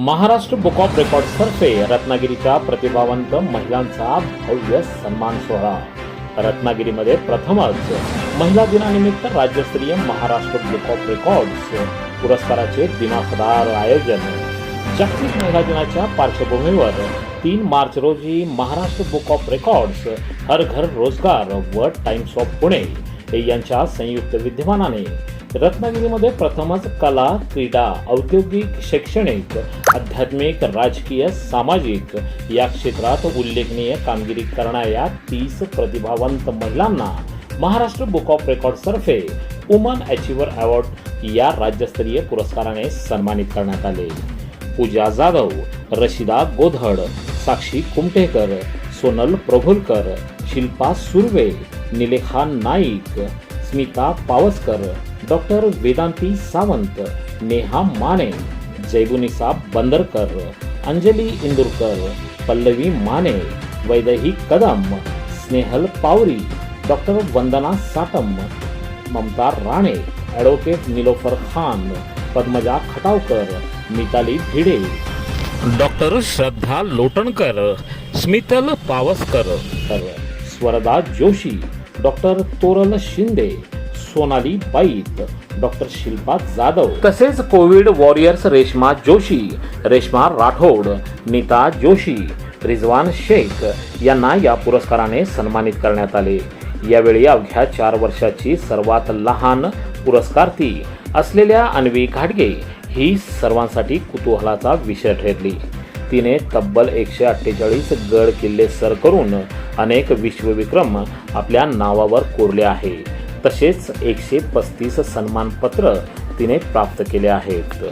Maharashtra book of रेकॉर्ड्सतर्फे रत्नागिरीच्या प्रतिभावंत महिलांचा भव्य सन्मान सोहळा. रत्नागिरीमध्ये प्रथमच महिला दिनानिमित्त राज्यस्तरीय महाराष्ट्र बुक ऑफ रेकॉर्ड्स पुरस्काराचे दिमाखदार आयोजन. जागतिक महिला दिनाच्या पार्श्वभूमीवर तीन मार्च रोजी Maharashtra Book of Records Har Ghar Rozgar व टाइम्स ऑफ पुणे यांच्या संयुक्त विद्यमानाने रत्नागिरीमध्ये प्रथमच कला क्रीडा औद्योगिक शैक्षणिक आध्यात्मिक राजकीय सामाजिक या क्षेत्रात उल्लेखनीय कामगिरी करणाऱ्या तीस प्रतिभावंत महिलांना महाराष्ट्र बुक ऑफ रेकॉर्डतर्फे वुमन अचिव्हर अवॉर्ड या राज्यस्तरीय पुरस्काराने सन्मानित करण्यात आले. Pooja Jadhav Rashida Godhad Sakshi Kumthekar Sonal Prabhulkar Shilpa Surve Nilekha Naik Smita Pawaskar doctor Vedanti Sawant Neha Mane Jaibunisa Bandarkar Anjali Indurkar Pallavi Mane Vaidehi Kadam Snehal Pawari doctor Vandana Satam Mamta Rane advocate Nilofar Khan Padmaja Khatavkar Mitali Bhide doctor Shraddha Lotankar Smital Pawaskar. Swarada Joshi doctor Toral Shinde Sonali Bait doctor Shilpa Jadhav. तसेच Covid warriors Reshma Joshi Reshma Rathod Nita Joshi Rizwan Shaikh यांना या पुरस्काराने सन्मानित करण्यात आले. यावेळी अवघ्या चार वर्षाची सर्वात लहान पुरस्कारती असलेल्या अन्वी घाटगे ही सर्वांसाठी कुतूहलाचा विषय ठरली. तिने तब्बल एकशे अठ्ठेचाळीस गड किल्ले सर करून अनेक विश्वविक्रम आपल्या नावावर कोरले आहे. तसेच एकशे पस्तीस सन्मानपत्र तिने प्राप्त केले आहेत.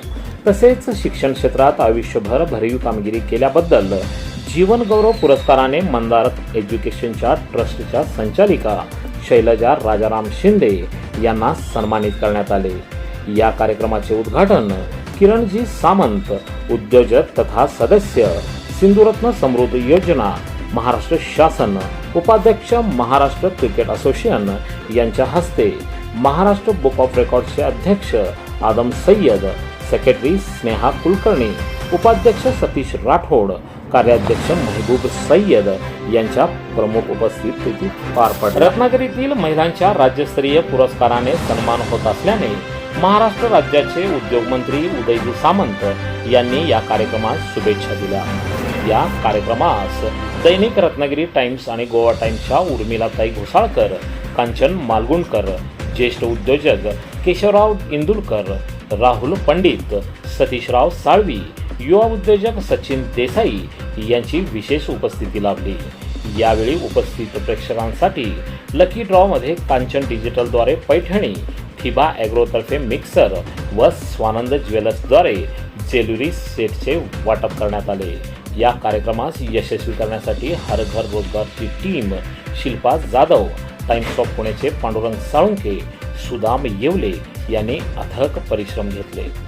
तसेच शिक्षण क्षेत्रात आयुष्यभर भरीव कामगिरी केल्याबद्दल जीवनगौरव पुरस्काराने मंदारत एज्युकेशनच्या ट्रस्टच्या संचालिका शैलजा राजाराम शिंदे यांना सन्मानित करण्यात आले. या कार्यक्रमाचे उद्घाटन किरणजी सामंत उद्योजक तथा सदस्य सिंधुरत्न समृद्धी योजना महाराष्ट्र शासन उपाध्यक्ष महाराष्ट्र क्रिकेट असोसिएशन यांच्या हस्ते महाराष्ट्र बुक ऑफ रेकॉर्डचे अध्यक्ष आदम सय्यद सेक्रेटरी स्नेहा कुलकर्णी उपाध्यक्ष सतीश राठोड कार्याध्यक्ष महबूब सय्यद यांच्या प्रमुख उपस्थितीत पार पडला. रत्नागिरीतील महिलांच्या राज्यस्तरीय पुरस्काराने सन्मान होत असल्याने महाराष्ट्र राज्याचे उद्योगमंत्री उदयजी सामंत यांनी या कार्यक्रमात शुभेच्छा दिल्या. या कार्यक्रमास. दैनिक रत्नागिरी टाइम्स आणि गोवा टाइम्सच्या उर्मिलाताई घोसाळकर कांचन मालगुणकर ज्येष्ठ उद्योजक केशवराव इंदुलकर राहुल पंडित सतीशराव साळवी युवा उद्योजक सचिन देसाई यांची विशेष उपस्थिती लाभली. यावेळी उपस्थित प्रेक्षकांसाठी लकी ड्रॉमध्ये कांचन डिजिटलद्वारे पैठणी थिबा ॲग्रोतर्फे मिक्सर व स्वानंद ज्वेलर्सद्वारे ज्वेलरी सेटचे वाटप करण्यात आले. या कार्यक्रमास यशस्वी करण्यासाठी Har Ghar रोजगारची team Shilpa Jadhav Times of पुण्याचे पांडुरंग साळुंके सुदाम येवले यांनी अथक परिश्रम घेतले.